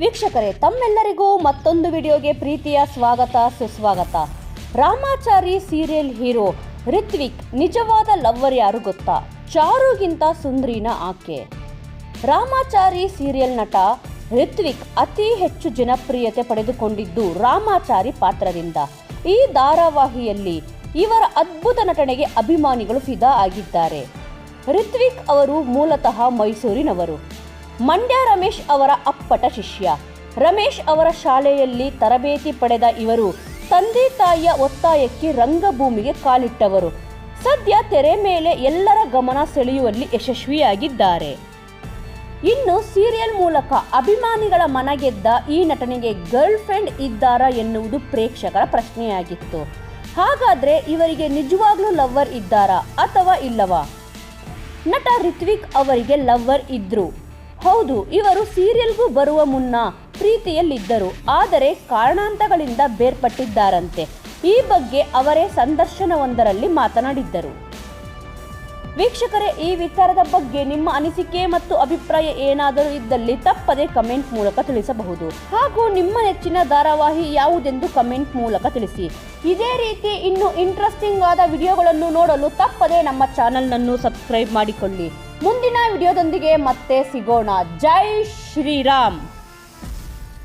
ವೀಕ್ಷಕರೇ, ತಮ್ಮೆಲ್ಲರಿಗೂ ಮತ್ತೊಂದು ವಿಡಿಯೋಗೆ ಪ್ರೀತಿಯ ಸ್ವಾಗತ, ಸುಸ್ವಾಗತ. ರಾಮಾಚಾರಿ ಸೀರಿಯಲ್ ಹೀರೋ ರಿತ್ವಿಕ್ ನಿಜವಾದ ಲವ್ವರ್ ಯಾರು ಗೊತ್ತಾ? ಚಾರುಗಿಂತ ಸುಂದ್ರಿನ ಆಕೆ. ರಾಮಾಚಾರಿ ಸೀರಿಯಲ್ ನಟ ರಿತ್ವಿಕ್ ಅತಿ ಹೆಚ್ಚು ಜನಪ್ರಿಯತೆ ಪಡೆದುಕೊಂಡಿದ್ದು ರಾಮಾಚಾರಿ ಪಾತ್ರದಿಂದ. ಈ ಧಾರಾವಾಹಿಯಲ್ಲಿ ಇವರ ಅದ್ಭುತ ನಟನೆಗೆ ಅಭಿಮಾನಿಗಳು ಫಿದಾ ಆಗಿದ್ದಾರೆ. ರಿತ್ವಿಕ್ ಅವರು ಮೂಲತಃ ಮೈಸೂರಿನವರು. ಮಂಡ್ಯ ರಮೇಶ್ ಅವರ ಅಪ್ಪಟ ಶಿಷ್ಯ. ರಮೇಶ್ ಅವರ ಶಾಲೆಯಲ್ಲಿ ತರಬೇತಿ ಪಡೆದ ಇವರು ತಂದೆ ತಾಯಿಯ ಒತ್ತಾಯಕ್ಕೆ ರಂಗಭೂಮಿಗೆ ಕಾಲಿಟ್ಟವರು. ಸದ್ಯ ತೆರೆ ಮೇಲೆ ಎಲ್ಲರ ಗಮನ ಸೆಳೆಯುವಲ್ಲಿ ಯಶಸ್ವಿಯಾಗಿದ್ದಾರೆ. ಇನ್ನು ಸೀರಿಯಲ್ ಮೂಲಕ ಅಭಿಮಾನಿಗಳ ಮನಗೆದ್ದ ಈ ನಟನೆಗೆ ಗರ್ಲ್ ಫ್ರೆಂಡ್ ಇದ್ದಾರಾ ಎನ್ನುವುದು ಪ್ರೇಕ್ಷಕರ ಪ್ರಶ್ನೆಯಾಗಿತ್ತು. ಹಾಗಾದ್ರೆ ಇವರಿಗೆ ನಿಜವಾಗ್ಲೂ ಲವ್ವರ್ ಇದ್ದಾರಾ ಅಥವಾ ಇಲ್ಲವಾ? ನಟ ರಿತ್ವಿಕ್ ಅವರಿಗೆ ಲವ್ವರ್ ಇದ್ರು. ಹೌದು, ಇವರು ಸೀರಿಯಲ್ಗೂ ಬರುವ ಮುನ್ನ ಪ್ರೀತಿಯಲ್ಲಿದ್ದರು, ಆದರೆ ಕಾರಣಾಂತಗಳಿಂದ ಬೇರ್ಪಟ್ಟಿದ್ದಾರಂತೆ. ಈ ಬಗ್ಗೆ ಅವರೇ ಸಂದರ್ಶನವೊಂದರಲ್ಲಿ ಮಾತನಾಡಿದ್ದರು. ವೀಕ್ಷಕರೇ, ಈ ವಿಚಾರದ ಬಗ್ಗೆ ನಿಮ್ಮ ಅನಿಸಿಕೆ ಮತ್ತು ಅಭಿಪ್ರಾಯ ಏನಾದರೂ ಇದ್ದಲ್ಲಿ ತಪ್ಪದೆ ಕಮೆಂಟ್ ಮೂಲಕ ತಿಳಿಸಬಹುದು. ಹಾಗೂ ನಿಮ್ಮ ನೆಚ್ಚಿನ ಧಾರಾವಾಹಿ ಯಾವುದೆಂದು ಕಮೆಂಟ್ ಮೂಲಕ ತಿಳಿಸಿ. ಇದೇ ರೀತಿ ಇನ್ನು ಇಂಟ್ರೆಸ್ಟಿಂಗ್ ಆದ ವಿಡಿಯೋಗಳನ್ನು ನೋಡಲು ತಪ್ಪದೆ ನಮ್ಮ ಚಾನಲ್ನನ್ನು ಸಬ್ಸ್ಕ್ರೈಬ್ ಮಾಡಿಕೊಳ್ಳಿ. ಮುಂದಿನ ವಿಡಿಯೋದೊಂದಿಗೆ ಮತ್ತೆ ಸಿಗೋಣ. ಜೈ ಶ್ರೀರಾಮ್.